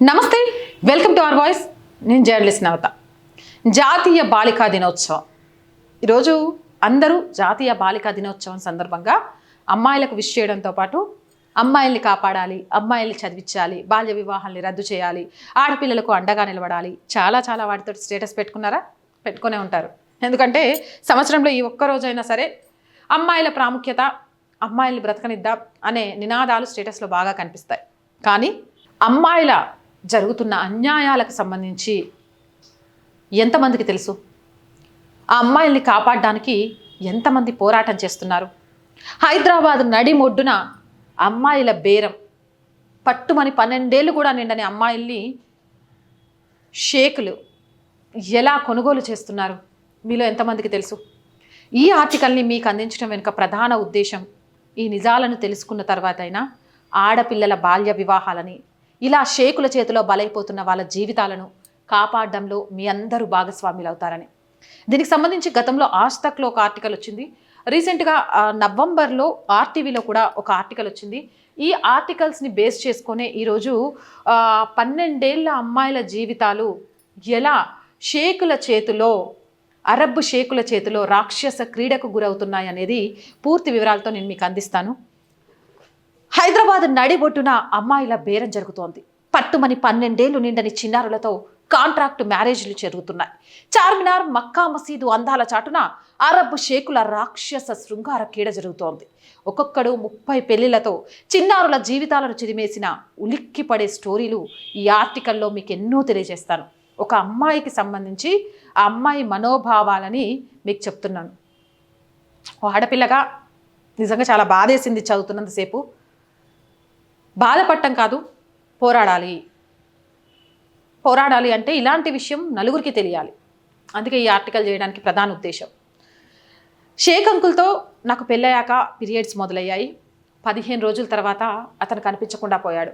నమస్తే welcome to our voice నేను journalist Navata. జాతీయ బాలికా దినోత్సవం. ఈరోజు అందరూ జాతీయ బాలికా దినోత్సవం సందర్భంగా అమ్మాయిలకు విష్ చేయడంతో పాటు అమ్మాయిల్ని కాపాడాలి అమ్మాయిల్ని చదివించాలి బాల్య వివాహాల్ని రద్దు చేయాలి ఆడపిల్లలకు అండగా నిలబడాలి చాలా చాలా వాటితో స్టేటస్ పెట్టుకున్నారా? పెట్టుకునే ఉంటారు. ఎందుకంటే సంవత్సరంలో ఈ ఒక్క రోజైనా సరే అమ్మాయిల ప్రాముఖ్యత అమ్మాయిల్ని బ్రతకనిద్దాం అనే నినాదాలు స్టేటస్లో బాగా కనిపిస్తాయి. కానీ అమ్మాయిల జరుగుతున్న అన్యాయాలకు సంబంధించి ఎంతమందికి తెలుసు? ఆ అమ్మాయిల్ని కాపాడడానికి ఎంతమంది పోరాటం చేస్తున్నారు? హైదరాబాద్ నడిమొడ్డున అమ్మాయిల బేరం. పట్టుమని పన్నెండేళ్ళు కూడా నిండని అమ్మాయిల్ని షేకులు ఎలా కొనుగోలు చేస్తున్నారు? మీలో ఎంతమందికి తెలుసు? ఈ ఆర్టికల్ని మీకు అందించడం వెనుక ప్రధాన ఉద్దేశం ఈ నిజాలను తెలుసుకున్న తర్వాత అయినా ఆడపిల్లల బాల్య వివాహాలని ఇలా షేకుల చేతిలో బలైపోతున్న వాళ్ళ జీవితాలను కాపాడడంలో మీ అందరూ భాగస్వాములు అవుతారని దీనికి సంబంధించి గతంలో ఆజ్ తక్లో ఒక ఆర్టికల్ వచ్చింది. రీసెంట్గా నవంబర్లో ఆర్టీవీలో కూడా ఒక ఆర్టికల్ వచ్చింది. ఈ ఆర్టికల్స్ని బేస్ చేసుకునే ఈరోజు పన్నెండేళ్ళ అమ్మాయిల జీవితాలు ఎలా షేకుల చేతిలో అరబ్ షేకుల చేతిలో రాక్షస క్రీడకు గురవుతున్నాయి అనేది పూర్తి వివరాలతో నేను మీకు అందిస్తాను. హైదరాబాద్ నడిబొట్టున అమ్మాయిల బేరం జరుగుతోంది. పట్టుమని పన్నెండేళ్ళు నిండని చిన్నారులతో కాంట్రాక్ట్ మ్యారేజ్లు జరుగుతున్నాయి. చార్మినార్ మక్కా మసీదు అందాల చాటున అరబ్ షేకుల రాక్షస శృంగార కీడ జరుగుతోంది. ఒక్కొక్కడు ముప్పై పెళ్ళిళ్ళతో చిన్నారుల జీవితాలను చిరిమేసిన ఉలిక్కిపడే స్టోరీలు ఈ ఆర్టికల్లో మీకు ఎన్నో తెలియజేస్తాను. ఒక అమ్మాయికి సంబంధించి ఆ అమ్మాయి మనోభావాలని మీకు చెప్తున్నాను. ఓ ఆడపిల్లగా నిజంగా చాలా బాధేసింది చదువుతున్నంతసేపు బాధపడటం కాదు పోరాడాలి. పోరాడాలి అంటే ఇలాంటి విషయం నలుగురికి తెలియాలి. అందుకే ఈ ఆర్టికల్ చేయడానికి ప్రధాన ఉద్దేశం. షేక్ అంకుల్తో నాకు పెళ్ళయ్యాక పీరియడ్స్ మొదలయ్యాయి. పదిహేను రోజుల తర్వాత అతను కనిపించకుండా పోయాడు.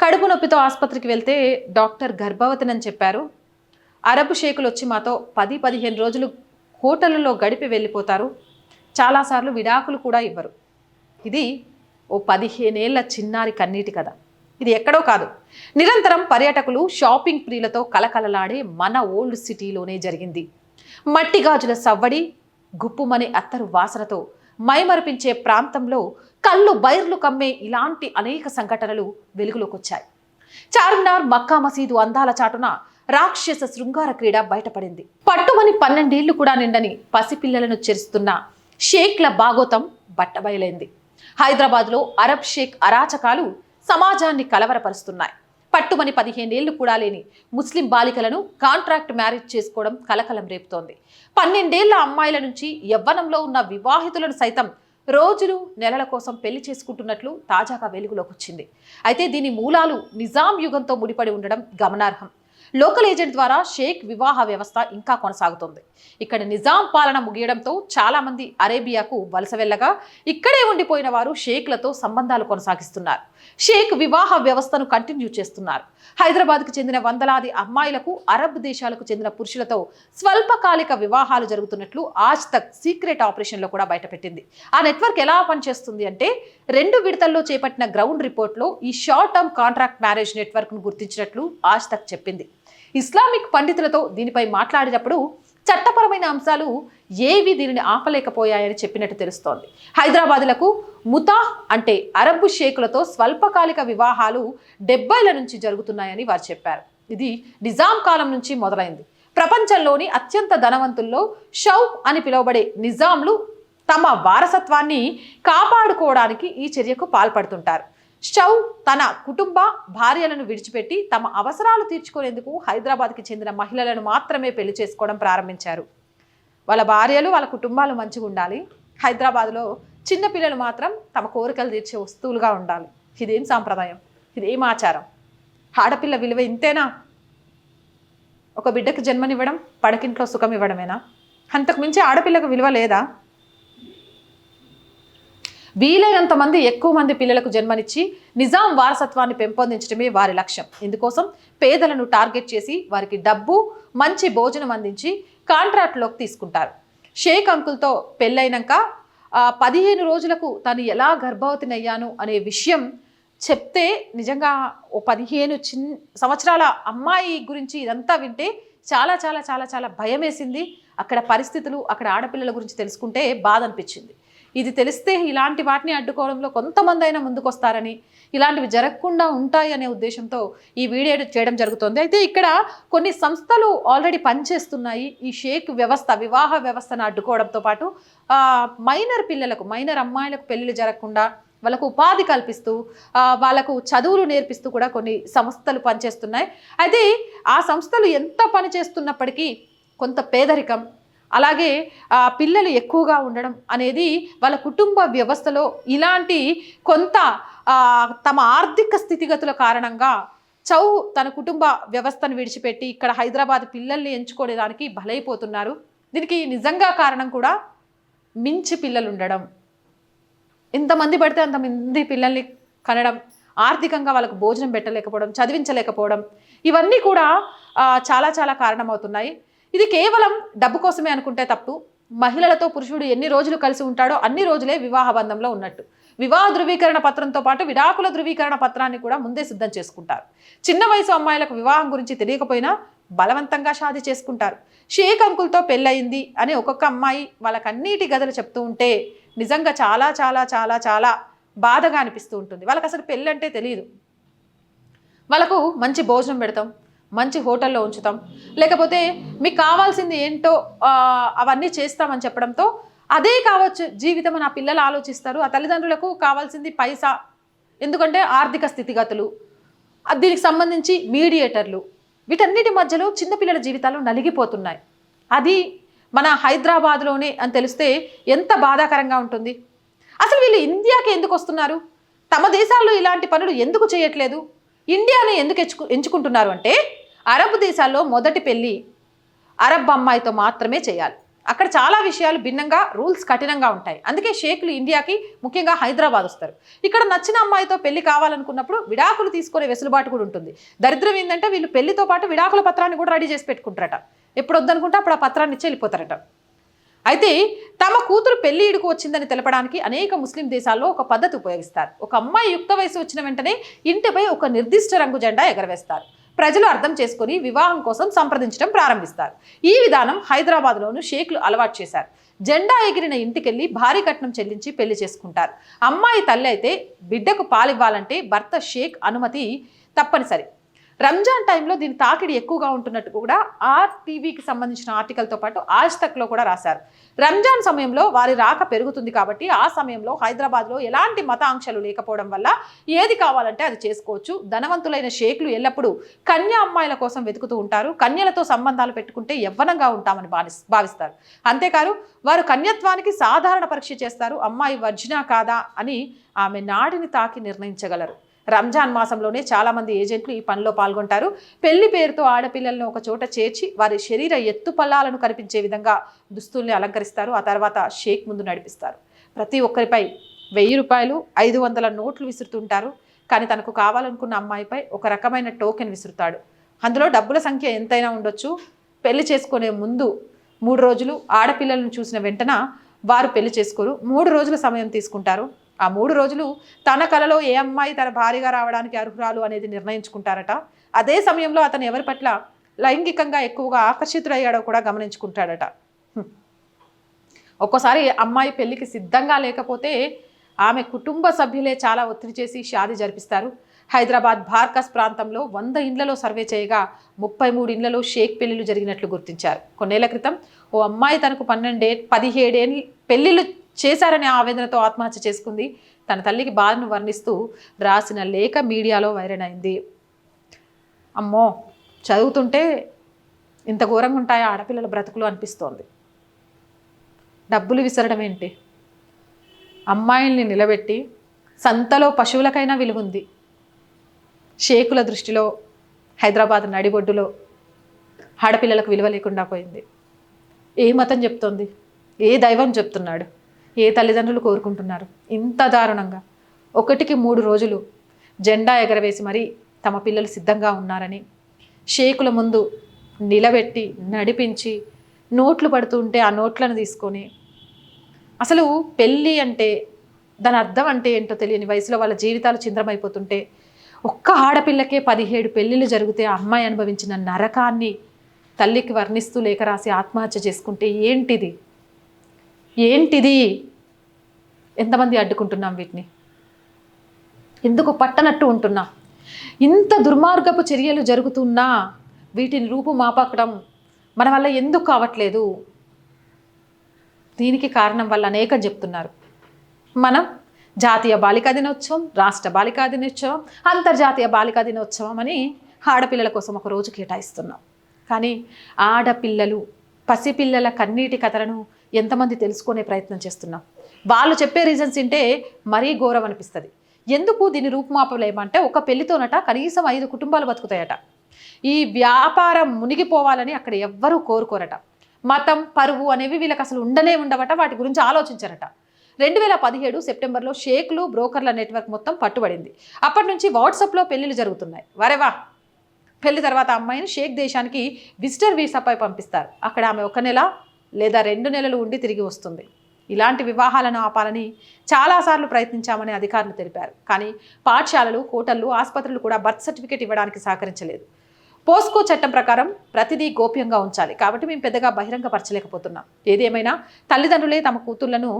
కడుపు నొప్పితో ఆసుపత్రికి వెళ్తే డాక్టర్ గర్భవతినని చెప్పారు. అరబ్ షేకులు వచ్చి మాతో పది పదిహేను రోజులు హోటళ్ళలో గడిపి వెళ్ళిపోతారు. చాలాసార్లు విడాకులు కూడా ఇవ్వరు. ఇది ఓ పదిహేనేళ్ళ చిన్నారి కన్నీటి కథ. ఇది ఎక్కడో కాదు. నిరంతరం పర్యాటకులు షాపింగ్ ప్రియులతో కలకలలాడే మన ఓల్డ్ సిటీలోనే జరిగింది. మట్టి గాజుల సవ్వడి గుప్పుమని అత్తరు వాసనతో మైమరిపించే ప్రాంతంలో కళ్ళు బైర్లు కమ్మే ఇలాంటి అనేక సంఘటనలు వెలుగులోకొచ్చాయి. చార్మినార్ మక్కా మసీదు అందాల చాటున రాక్షస శృంగార క్రీడ బయటపడింది. పట్టుమని పన్నెండేళ్ళు కూడా నిండని పసిపిల్లలను చేరుస్తున్న షేక్ల భాగోతం బట్టబయలైంది. హైదరాబాద్లో అరబ్ షేక్ అరాచకాలు సమాజాన్ని కలవరపరుస్తున్నాయి. పట్టుమని పదిహేనేళ్ళు కూడా లేని ముస్లిం బాలికలను కాంట్రాక్ట్ మ్యారేజ్ చేసుకోవడం కలకలం రేపుతోంది. పన్నెండేళ్ళ అమ్మాయిల నుంచి యవ్వనంలో ఉన్న వివాహితులను సైతం రోజులు నెలల కోసం పెళ్ళి చేసుకుంటున్నట్లు తాజాగా వెలుగులోకి వచ్చింది. అయితే దీని మూలాలు నిజాం యుగంతో ముడిపడి ఉండడం గమనార్హం. లోకల్ ఏజెంట్ ద్వారా షేక్ వివాహ వ్యవస్థ ఇంకా కొనసాగుతుంది. ఇక్కడ నిజాం పాలన ముగియడంతో చాలామంది అరేబియాకు వలస వెళ్ళగా ఇక్కడే ఉండిపోయిన వారు షేక్లతో సంబంధాలు కొనసాగిస్తున్నారు. షేక్ వివాహ వ్యవస్థను కంటిన్యూ చేస్తున్నారు. హైదరాబాద్కు చెందిన వందలాది అమ్మాయిలకు అరబ్ దేశాలకు చెందిన పురుషులతో స్వల్పకాలిక వివాహాలు జరుగుతున్నట్లు ఆజ్ తక్ సీక్రెట్ ఆపరేషన్లో కూడా బయటపెట్టింది. ఆ నెట్వర్క్ ఎలా పనిచేస్తుంది అంటే రెండు విడతల్లో చేపట్టిన గ్రౌండ్ రిపోర్ట్లో ఈ షార్ట్ టర్మ్ కాంట్రాక్ట్ మ్యారేజ్ నెట్వర్క్ను గుర్తించినట్లు ఆజ్ తక్ చెప్పింది. ఇస్లామిక్ పండితులతో దీనిపై మాట్లాడినప్పుడు చట్టపరమైన అంశాలు ఏవి దీనిని ఆపలేకపోయాయని చెప్పినట్టు తెలుస్తోంది. హైదరాబాదులకు ముతాహ్ అంటే అరబ్ షేకులతో స్వల్పకాలిక వివాహాలు డెబ్బైల నుంచి జరుగుతున్నాయని వారు చెప్పారు. ఇది నిజాం కాలం నుంచి మొదలైంది. ప్రపంచంలోని అత్యంత ధనవంతుల్లో షౌక్ అని పిలువబడే నిజాంలు తమ వారసత్వాన్ని కాపాడుకోవడానికి ఈ చర్యకు పాల్పడుతుంటారు. షౌ తన కుటుంబ భార్యలను విడిచిపెట్టి తమ అవసరాలు తీర్చుకునేందుకు హైదరాబాద్కి చెందిన మహిళలను మాత్రమే పెళ్ళి చేసుకోవడం ప్రారంభించారు. వాళ్ళ భార్యలు వాళ్ళ కుటుంబాలు మంచిగా ఉండాలి. హైదరాబాద్లో చిన్నపిల్లలు మాత్రం తమ కోరికలు తీర్చే వస్తువులుగా ఉండాలి. ఇదేం సాంప్రదాయం? ఇదేం ఆచారం? ఆడపిల్ల విలువ ఇంతేనా? ఒక బిడ్డకు జన్మనివ్వడం పడకింట్లో సుఖం ఇవ్వడమేనా? అంతకుమించి ఆడపిల్లకు విలువ లేదా? వీలైనంత మంది ఎక్కువ మంది పిల్లలకు జన్మనిచ్చి నిజాం వారసత్వాన్ని పెంపొందించడమే వారి లక్ష్యం. ఇందుకోసం పేదలను టార్గెట్ చేసి వారికి డబ్బు మంచి భోజనం అందించి కాంట్రాక్ట్లోకి తీసుకుంటారు. షేక్ అంకుల్తో పెళ్ళైనాక ఆ, పదిహేను రోజులకు తను ఎలా గర్భవతినయ్యాను అనే విషయం చెప్తే నిజంగా ఓ పదిహేను చిన్ సంవత్సరాల అమ్మాయి గురించి ఇదంతా వింటే చాలా చాలా చాలా చాలా భయం వేసింది అక్కడ పరిస్థితులు అక్కడ ఆడపిల్లల గురించి తెలుసుకుంటే బాధ అనిపించింది. ఇది తెలిస్తే ఇలాంటి వాటిని అడ్డుకోవడంలో కొంతమంది అయినా ముందుకొస్తారని ఇలాంటివి జరగకుండా ఉంటాయి అనే ఉద్దేశంతో ఈ వీడియో చేయడం జరుగుతుంది. అయితే ఇక్కడ కొన్ని సంస్థలు ఆల్రెడీ పనిచేస్తున్నాయి. ఈ షేక్ వ్యవస్థ వివాహ వ్యవస్థను అడ్డుకోవడంతో పాటు మైనర్ పిల్లలకు మైనర్ అమ్మాయిలకు పెళ్ళిళ్ళు జరగకుండా వాళ్ళకు ఉపాధి కల్పిస్తూ వాళ్ళకు చదువులు నేర్పిస్తూ కూడా కొన్ని సంస్థలు పనిచేస్తున్నాయి. అయితే ఆ సంస్థలు ఎంత పనిచేస్తున్నప్పటికీ కొంత పేదరికం అలాగే పిల్లలు ఎక్కువగా ఉండడం అనేది వాళ్ళ కుటుంబ వ్యవస్థలో ఇలాంటి కొంత తమ ఆర్థిక స్థితిగతుల కారణంగా చౌ తన కుటుంబ వ్యవస్థను విడిచిపెట్టి ఇక్కడ హైదరాబాద్ పిల్లల్ని ఎంచుకోవడానికి బలైపోతున్నారు. దీనికి నిజంగా కారణం కూడా మించి పిల్లలు ఉండడం ఎంతమంది పడితే అంతమంది పిల్లల్ని కనడం ఆర్థికంగా వాళ్ళకు భోజనం పెట్టలేకపోవడం చదివించలేకపోవడం ఇవన్నీ కూడా చాలా చాలా కారణమవుతున్నాయి. ఇది కేవలం డబ్బు కోసమే అనుకుంటే తప్పు. మహిళలతో పురుషుడు ఎన్ని రోజులు కలిసి ఉంటాడో అన్ని రోజులే వివాహ బంధంలో ఉన్నట్టు. వివాహ ధృవీకరణ పత్రంతో పాటు విడాకుల ధృవీకరణ పత్రాన్ని కూడా ముందే సిద్ధం చేసుకుంటారు. చిన్న వయసు అమ్మాయిలకు వివాహం గురించి తెలియకపోయినా బలవంతంగా షాది చేసుకుంటారు. షేక్ అంకుల్తో పెళ్ళయింది అని ఒక్కొక్క అమ్మాయి వాళ్ళకన్నిటి గదలు చెప్తూ ఉంటే నిజంగా చాలా చాలా చాలా చాలా బాధగా అనిపిస్తూ ఉంటుంది. వాళ్ళకి అసలు పెళ్ళంటే తెలియదు వాళ్ళకు మంచి భోజనం పెడతాం. మంచి హోటల్లో ఉంచుతాం. లేకపోతే మీకు కావాల్సింది ఏంటో అవన్నీ చేస్తామని చెప్పడంతో అదే కావచ్చు జీవితం అని ఆ పిల్లలు ఆలోచిస్తారు. ఆ తల్లిదండ్రులకు కావాల్సింది పైసా. ఎందుకంటే ఆర్థిక స్థితిగతులు దీనికి సంబంధించి మీడియేటర్లు వీటన్నిటి మధ్యలో చిన్నపిల్లల జీవితాలు నలిగిపోతున్నాయి. అది మన హైదరాబాద్లోనే అని తెలిస్తే ఎంత బాధాకరంగా ఉంటుంది. అసలు వీళ్ళు ఇండియాకి ఎందుకు వస్తున్నారు? తమ దేశాల్లో ఇలాంటి పనులు ఎందుకు చేయట్లేదు? ఇండియాని ఎందుకు ఎంచుకు ఎంచుకుంటున్నారు అంటే అరబ్ దేశాల్లో మొదటి పెళ్ళి అరబ్ అమ్మాయితో మాత్రమే చేయాలి. అక్కడ చాలా విషయాలు భిన్నంగా రూల్స్ కఠినంగా ఉంటాయి. అందుకే షేక్లు ఇండియాకి ముఖ్యంగా హైదరాబాద్ వస్తారు. ఇక్కడ నచ్చిన అమ్మాయితో పెళ్ళి కావాలనుకున్నప్పుడు విడాకులు తీసుకునే వెసులుబాటు కూడా ఉంటుంది. దరిద్రం ఏంటంటే వీళ్ళు పెళ్ళితో పాటు విడాకుల పత్రాన్ని కూడా రెడీ చేసి పెట్టుకుంటారట. ఎప్పుడు వద్దనుకుంటే అప్పుడు ఆ పత్రాన్ని ఇచ్చి వెళ్ళిపోతారట. అయితే తమ కూతురు పెళ్ళి ఇడుకు వచ్చిందని తెలపడానికి అనేక ముస్లిం దేశాల్లో ఒక పద్ధతి ఉపయోగిస్తారు. ఒక అమ్మాయి యుక్త వయసు వచ్చిన వెంటనే ఇంటిపై ఒక నిర్దిష్ట రంగు జెండా ఎగరవేస్తారు. ప్రజలు అర్థం చేసుకుని వివాహం కోసం సంప్రదించడం ప్రారంభిస్తారు. ఈ విధానం హైదరాబాద్లోను షేక్లు అలవాటు చేశారు. జెండా ఎగిరిన ఇంటికెళ్ళి భారీ కట్నం చెల్లించి పెళ్ళి చేసుకుంటారు. అమ్మాయి తల్లి అయితే బిడ్డకు పాలివ్వాలంటే భర్త షేక్ అనుమతి తప్పనిసరి. రంజాన్ టైంలో దీని తాకిడి ఎక్కువగా ఉంటున్నట్టు కూడా ఆర్టీవీకి సంబంధించిన ఆర్టికల్తో పాటు ఆజ్ తక్లో కూడా రాశారు. రంజాన్ సమయంలో వారి రాక పెరుగుతుంది కాబట్టి ఆ సమయంలో హైదరాబాద్లో ఎలాంటి మత ఆంక్షలు లేకపోవడం వల్ల ఏది కావాలంటే అది చేసుకోవచ్చు. ధనవంతులైన షేక్లు ఎల్లప్పుడూ కన్య అమ్మాయిల కోసం వెతుకుతూ ఉంటారు. కన్యలతో సంబంధాలు పెట్టుకుంటే యవ్వనంగా ఉంటామని భావిస్తారు. అంతేకాదు వారు కన్యత్వానికి సాధారణ పరీక్ష చేస్తారు. అమ్మాయి వర్జినా కాదా అని ఆమె నాడిని తాకి నిర్ణయించగలరు. రంజాన్ మాసంలోనే చాలామంది ఏజెంట్లు ఈ పనిలో పాల్గొంటారు. పెళ్ళి పేరుతో ఆడపిల్లలను ఒక చోట చేర్చి వారి శరీర ఎత్తు పల్లాలను కనిపించే విధంగా దుస్తుల్ని అలంకరిస్తారు. ఆ తర్వాత షేక్ ముందు నడిపిస్తారు. ప్రతి ఒక్కరిపై వెయ్యి రూపాయలు ఐదు వందల నోట్లు విసురుతుంటారు. కానీ తనకు కావాలనుకున్న అమ్మాయిపై ఒక రకమైన టోకెన్ విసురుతాడు. అందులో డబ్బుల సంఖ్య ఎంతైనా ఉండొచ్చు. పెళ్ళి చేసుకునే ముందు మూడు రోజులు ఆడపిల్లలను చూసిన వెంటన వారు పెళ్ళి చేసుకోరు. మూడు రోజుల సమయం తీసుకుంటారు. ఆ మూడు రోజులు తన కలలో ఏ అమ్మాయి తన భార్యగా రావడానికి అర్హురాలు అనేది నిర్ణయించుకుంటారట. అదే సమయంలో అతను ఎవరి పట్ల లైంగికంగా ఎక్కువగా ఆకర్షితుడయ్యాడో కూడా గమనించుకుంటాడట. ఒక్కోసారి అమ్మాయి పెళ్ళికి సిద్ధంగా లేకపోతే ఆమె కుటుంబ సభ్యులే చాలా ఒత్తిడి చేసి షాది జరిపిస్తారు. హైదరాబాద్ భార్కస్ ప్రాంతంలో వంద ఇండ్లలో సర్వే చేయగా ముప్పై మూడు ఇండ్లలో షేక్ పెళ్ళిళ్ళు జరిగినట్లు గుర్తించారు. కొన్నేళ్ళ క్రితం ఓ అమ్మాయి తనకు పన్నెండే పదిహేడేళ్ళు పెళ్ళిళ్ళు చేశారనే ఆవేదనతో ఆత్మహత్య చేసుకుంది. తన తల్లికి బాధను వర్ణిస్తూ రాసిన లేఖ మీడియాలో వైరల్ అయింది. అమ్మో చదువుతుంటే ఇంత ఘోరంగా ఉంటాయా ఆడపిల్లల బ్రతుకులు అనిపిస్తోంది. డబ్బులు విసరడం ఏంటి? అమ్మాయిల్ని నిలబెట్టి సంతలో పశువులకైనా విలువుంది. షేకుల దృష్టిలో హైదరాబాద్ నడిబొడ్డులో ఆడపిల్లలకు విలువ లేకుండా పోయింది. ఏ మతం చెప్తోంది? ఏ దైవం చెప్తున్నాడు? ఏ తల్లిదండ్రులు కోరుకుంటున్నారు? ఇంత దారుణంగా. ఒకటికి మూడు రోజులు జెండా ఎగరవేసి మరీ తమ పిల్లలు సిద్ధంగా ఉన్నారని షేకుల ముందు నిలబెట్టి నడిపించి నోట్లు పడుతుంటే ఆ నోట్లను తీసుకొని అసలు పెళ్ళి అంటే దాని అర్థం అంటే ఏంటో తెలియని వయసులో వాళ్ళ జీవితాలు చింద్రమైపోతుంటే ఒక్క ఆడపిల్లకే పదిహేడు పెళ్ళిళ్ళు జరిగితే ఆ అమ్మాయి అనుభవించిన నరకాన్ని తల్లికి వర్ణిస్తూ లేఖ రాసి ఆత్మహత్య చేసుకుంటే ఏంటిది? ఏంటిది? ఎంతమంది అడ్డుకుంటున్నాం వీటిని? ఎందుకు పట్టనట్టు ఉంటున్నా? ఇంత దుర్మార్గపు చర్యలు జరుగుతున్నా వీటిని రూపుమాపకడం మన వల్ల ఎందుకు కావట్లేదు? దీనికి కారణం వల్ల అనేకం చెప్తున్నారు. మనం జాతీయ బాలికా దినోత్సవం రాష్ట్ర బాలికా దినోత్సవం అంతర్జాతీయ బాలికా దినోత్సవం అని ఆడపిల్లల కోసం ఒక రోజు కేటాయిస్తున్నాం. కానీ ఆడపిల్లలు పసిపిల్లల కన్నీటి కథలను ఎంతమంది తెలుసుకునే ప్రయత్నం చేస్తున్నాం. వాళ్ళు చెప్పే రీజన్స్ వింటే మరీ ఘోరం అనిపిస్తుంది. ఎందుకు దీన్ని రూపుమాపలేమంటే ఒక పెళ్ళితోనట కనీసం ఐదు కుటుంబాలు బతుకుతాయట. ఈ వ్యాపారం మునిగిపోవాలని అక్కడ ఎవ్వరూ కోరుకోరట. మతం పరువు అనేవి వీళ్ళకి అసలు ఉండనే ఉండవట వాటి గురించి ఆలోచించరట. రెండు వేల పదిహేడు సెప్టెంబర్లో షేక్లు బ్రోకర్ల నెట్వర్క్ మొత్తం పట్టుబడింది. అప్పటి నుంచి వాట్సాప్లో పెళ్ళిళ్ళు జరుగుతున్నాయి. వరేవా పెళ్ళి తర్వాత అమ్మాయిని షేక్ దేశానికి విజిటర్ వీసాపై పంపిస్తారు. అక్కడ ఆమె ఒక నెల లేదా రెండు నెలలు ఉండి తిరిగి వస్తుంది. ఇలాంటి వివాహాలను ఆపాలని చాలాసార్లు ప్రయత్నించామని అధికారులు తెలిపారు. కానీ పాఠశాలలు హోటళ్ళు ఆసుపత్రులు కూడా బర్త్ సర్టిఫికేట్ ఇవ్వడానికి సహకరించలేదు. పోస్కో చట్టం ప్రకారం ప్రతిదీ గోప్యంగా ఉంచాలి. కాబట్టి మేము పెద్దగా బహిరంగపరచలేకపోతున్నాం. ఏదేమైనా తల్లిదండ్రులే తమ కూతుళ్ళను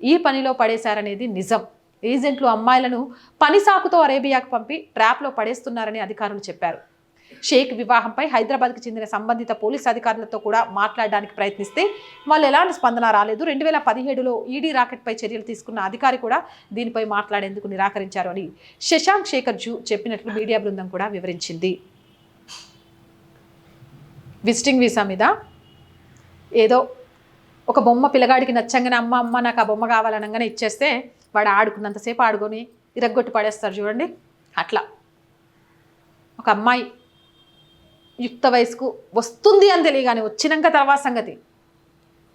ఈ పనిలో పడేశారనేది నిజం. ఏజెంట్లు అమ్మాయిలను పని సాకుతో అరేబియాకు పంపి ట్రాప్లో పడేస్తున్నారని అధికారులు చెప్పారు. షేక్ వివాహంపై హైదరాబాద్కి చెందిన సంబంధిత పోలీస్ అధికారులతో కూడా మాట్లాడడానికి ప్రయత్నిస్తే వాళ్ళు ఎలాంటి స్పందన రాలేదు. రెండు వేల పదిహేడులో ఈడీ రాకెట్పై చర్యలు తీసుకున్న అధికారి కూడా దీనిపై మాట్లాడేందుకు నిరాకరించారు అని శశాంక్ శేఖర్ జూ చెప్పినట్లు మీడియా బృందం కూడా వివరించింది. విజిటింగ్ వీసా మీద ఏదో ఒక బొమ్మ పిల్లగాడికి నచ్చంగానే అమ్మ అమ్మ నాకు ఆ బొమ్మ కావాలనగానే ఇచ్చేస్తే వాడు ఆడుకున్నంతసేపు ఆడుకొని ఇరగ్గొట్టి పడేస్తారు చూడండి. అట్లా. ఒక అమ్మాయి యుక్త వయసుకు వస్తుంది అని తెలియగానే వచ్చినాక తర్వాత సంగతి.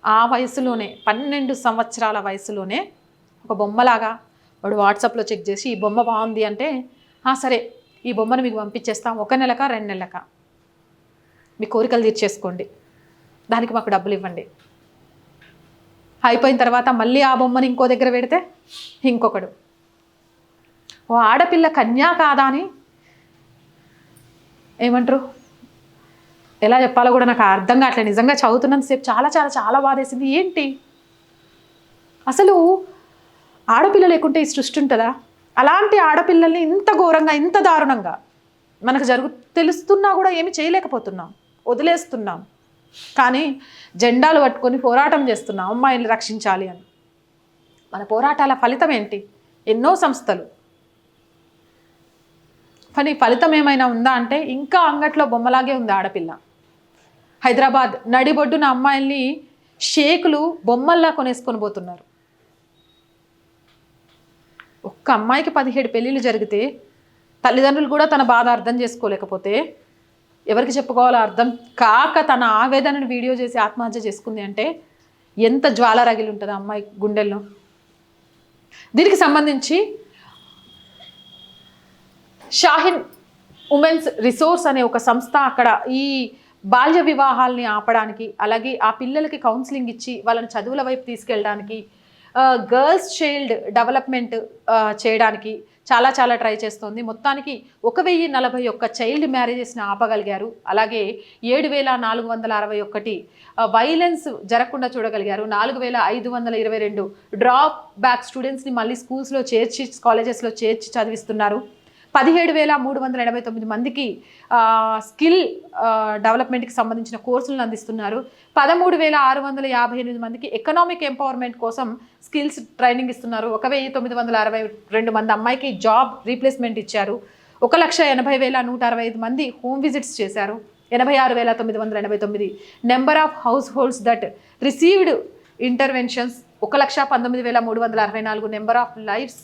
ఆ వయసులోనే పన్నెండు సంవత్సరాల వయసులోనే ఒక బొమ్మలాగా వాడు వాట్సాప్లో చెక్ చేసి ఈ బొమ్మ బాగుంది అంటే సరే ఈ బొమ్మను మీకు పంపించేస్తాం ఒక నెలక రెండు నెలక. మీ కోరికలు తీర్చేసుకోండి. దానికి మాకు డబ్బులు ఇవ్వండి. అయిపోయిన తర్వాత మళ్ళీ ఆ బొమ్మను ఇంకో దగ్గర పెడితే ఇంకొకడు. ఓ ఆడపిల్ల కన్యా కాదా అని ఏమంటారు? ఎలా చెప్పాలో కూడా నాకు అర్థం కావట్లేదు నిజంగా చదువుతున్నంతసేపు చాలా చాలా చాలా బాధేసింది. ఏంటి? అసలు ఆడపిల్ల లేకుంటే ఈ సృష్టి ఉంటుందా? అలాంటి ఆడపిల్లల్ని ఇంత ఘోరంగా ఇంత దారుణంగా మనకు జరుగు తెలుస్తున్నా కూడా ఏమి చేయలేకపోతున్నాం. వదిలేస్తున్నాం. కానీ జెండాలు పట్టుకొని పోరాటం చేస్తున్నాం. అమ్మాయిని రక్షించాలి అని. మన పోరాటాల ఫలితం ఏంటి? ఎన్నో సంస్థలు. కానీ ఫలితం ఏమైనా ఉందా అంటే ఇంకా అంగట్లో బొమ్మలాగే ఉంది ఆడపిల్ల. హైదరాబాద్ నడిబొడ్డున అమ్మాయిల్ని షేకులు బొమ్మల్లా కొనేసుకొని పోతున్నారు. ఒక్క అమ్మాయికి పదిహేడు పెళ్ళిళ్ళు జరిగితే తల్లిదండ్రులు కూడా తన బాధ అర్థం చేసుకోలేకపోతే ఎవరికి చెప్పుకోవాలో అర్థం కాక తన ఆవేదనను వీడియో చేసి ఆత్మహత్య చేసుకుంది అంటే ఎంత జ్వాల రగిలి ఉంటుంది అమ్మాయి గుండెల్లో. దీనికి సంబంధించి షాహిన్ ఉమెన్స్ రిసోర్స్ అనే ఒక సంస్థ అక్కడ ఈ బాల్య వివాహాల్ని ఆపడానికి అలాగే ఆ పిల్లలకి కౌన్సిలింగ్ ఇచ్చి వాళ్ళని చదువుల వైపు తీసుకెళ్ళడానికి గర్ల్స్ చైల్డ్ డెవలప్మెంట్ చేయడానికి చాలా చాలా ట్రై చేస్తోంది. మొత్తానికి ఒక వెయ్యి నలభై ఒక్క చైల్డ్ మ్యారేజెస్ని ఆపగలిగారు. అలాగే ఏడు వేల నాలుగు వందల అరవై ఒకటి వైలెన్స్ జరగకుండా చూడగలిగారు. నాలుగు వేల ఐదు వందల ఇరవై రెండు డ్రాప్ బ్యాక్ స్టూడెంట్స్ని మళ్ళీ స్కూల్స్లో చేర్చి కాలేజెస్లో చేర్చి చదివిస్తున్నారు. పదిహేడు వేల మూడు వందల ఎనభై తొమ్మిది మందికి స్కిల్ డెవలప్మెంట్కి సంబంధించిన కోర్సులను అందిస్తున్నారు. పదమూడు వేల ఆరు వందల యాభై ఎనిమిది మందికి ఎకనామిక్ ఎంపవర్మెంట్ కోసం స్కిల్స్ ట్రైనింగ్ ఇస్తున్నారు. ఒక వెయ్యి తొమ్మిది వందల అరవై రెండు మంది అమ్మాయికి జాబ్ రీప్లేస్మెంట్ ఇచ్చారు. ఒక లక్ష ఎనభై వేల నూట అరవై ఐదు మంది హోమ్ విజిట్స్ చేశారు. ఎనభై ఆరు వేల తొమ్మిది వందల ఎనభై తొమ్మిది number of households that received interventions ఒక లక్ష పంతొమ్మిది వేల మూడు వందల అరవై నాలుగు నెంబర్ ఆఫ్ లైఫ్స్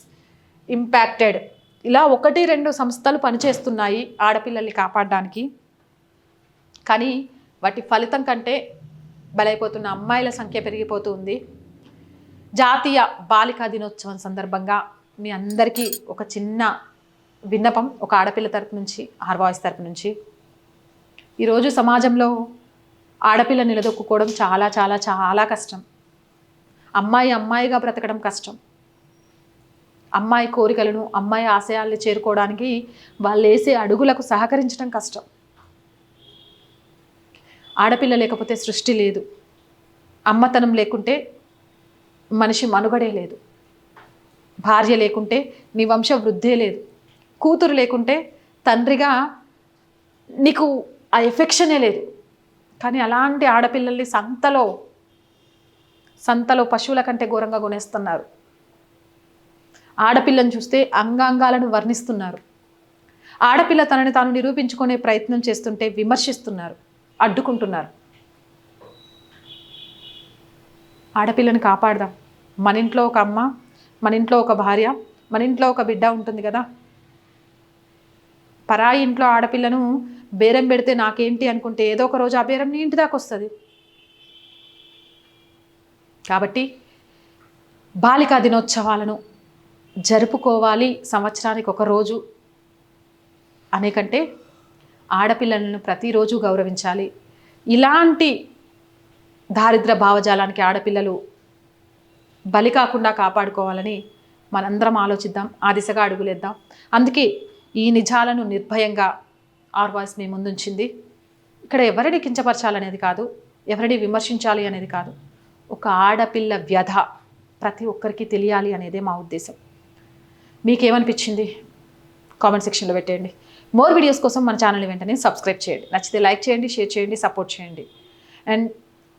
ఇంపాక్టెడ్. ఇలా ఒకటి రెండు సంస్థలు పనిచేస్తున్నాయి ఆడపిల్లల్ని కాపాడడానికి. కానీ వాటి ఫలితం కంటే బలైపోతున్న అమ్మాయిల సంఖ్య పెరిగిపోతూ ఉంది జాతీయ బాలికా దినోత్సవం సందర్భంగా మీ అందరికీ ఒక చిన్న విన్నపం ఒక ఆడపిల్ల తరపు నుంచి ఆర్ తరపు నుంచి. ఈరోజు సమాజంలో ఆడపిల్ల నిలదొక్కుకోవడం చాలా చాలా చాలా కష్టం. అమ్మాయి అమ్మాయిగా బ్రతకడం కష్టం. అమ్మాయి కోరికలను అమ్మాయి ఆశయాల్ని చేరుకోవడానికి వాళ్ళు వేసే అడుగులకు సహకరించడం కష్టం. ఆడపిల్ల లేకపోతే సృష్టి లేదు. అమ్మతనం లేకుంటే మనిషి మనుగడే లేదు. భార్య లేకుంటే నీ వంశ వృద్ధే లేదు. కూతురు లేకుంటే తండ్రిగా నీకు ఆ ఎఫెక్షనే లేదు. కానీ అలాంటి ఆడపిల్లల్ని సంతలో సంతలో పశువుల కంటే ఘోరంగా కొనేస్తున్నారు. ఆడపిల్లను చూస్తే అంగాంగాలను వర్ణిస్తున్నారు. ఆడపిల్ల తనని తాను నిరూపించుకునే ప్రయత్నం చేస్తుంటే విమర్శిస్తున్నారు అడ్డుకుంటున్నారు. ఆడపిల్లని కాపాడదాం. మన ఇంట్లో ఒక అమ్మ మన ఇంట్లో ఒక భార్య మన ఇంట్లో ఒక బిడ్డ ఉంటుంది కదా. పరాయి ఇంట్లో ఆడపిల్లను బేరం పెడితే నాకేంటి అనుకుంటే ఏదో ఒక రోజు ఆ బేరం నీ ఇంటి దాకా వస్తుంది. కాబట్టి బాలికా దినోత్సవాలను జరుపుకోవాలి సంవత్సరానికి ఒక రోజు అనే కంటే ఆడపిల్లలను ప్రతిరోజు గౌరవించాలి. ఇలాంటి దారిద్ర భావజాలానికి ఆడపిల్లలు బలి కాకుండా కాపాడుకోవాలని మనందరం ఆలోచిద్దాం. ఆ దిశగా అడుగులేద్దాం. అందుకే ఈ నిజాలను నిర్భయంగా ఆర్వాయిస్ మీ ముందుంచింది. ఇక్కడ ఎవరిని కించపరచాలనేది కాదు ఎవరిని విమర్శించాలి అనేది కాదు. ఒక ఆడపిల్ల వ్యధ ప్రతి ఒక్కరికి తెలియాలి అనేదే మా ఉద్దేశం. మీకేమనిపించింది? కామెంట్ సెక్షన్లో పెట్టేయండి. మోర్ వీడియోస్ కోసం మన ఛానల్ వెంటనే సబ్స్క్రైబ్ చేయండి. నచ్చితే లైక్ చేయండి షేర్ చేయండి సపోర్ట్ చేయండి. అండ్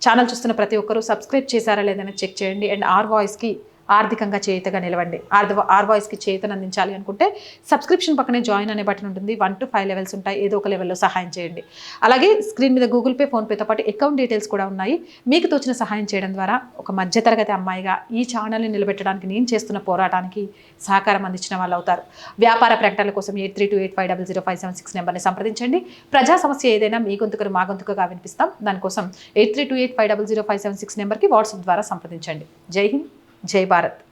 ఛానల్ చూస్తున్న ప్రతి ఒక్కరూ సబ్స్క్రైబ్ చేశారా లేదని చెక్ చేయండి. అండ్ ఆర్ వాయిస్కి ఆర్థికంగా చేతగా నిలవండి. ఆర్ ఆర్ వాయిస్కి చేతను అందించాలి అనుకుంటే సబ్స్క్రిప్షన్ పక్కనే జాయిన్ అనే బటన్ ఉంటుంది. వన్ టు ఫైవ్ లెవెల్స్ ఉంటాయి. ఏదో ఒక లెవెల్లో సహాయం చేయండి. అలాగే స్క్రీన్ మీద గూగుల్ పే ఫోన్పేతో పాటు అకౌంట్ డీటెయిల్స్ కూడా ఉన్నాయి. మీకు తోచిన సహాయం చేయడం ద్వారా ఒక మధ్యతరగతి అమ్మాయిగా ఈ ఛానల్ని నిలబెట్టడానికి నేను చేస్తున్న పోరాటానికి సహకారం అందించిన వాళ్ళు అవుతారు. వ్యాపార ప్రకటనల కోసం eight three two eight five double zero five seven six నెంబర్ని సంప్రదించండి. ప్రజా సమస్య ఏదైనా మీ గొంతుకరు మా గొంతుకగా వినిపిస్తాం. దానికోసం eight three two eight five double zero five seven six నెంబర్కి వాట్సాప్ ద్వారా సంప్రదించండి. జై హింద్. జై భారత్.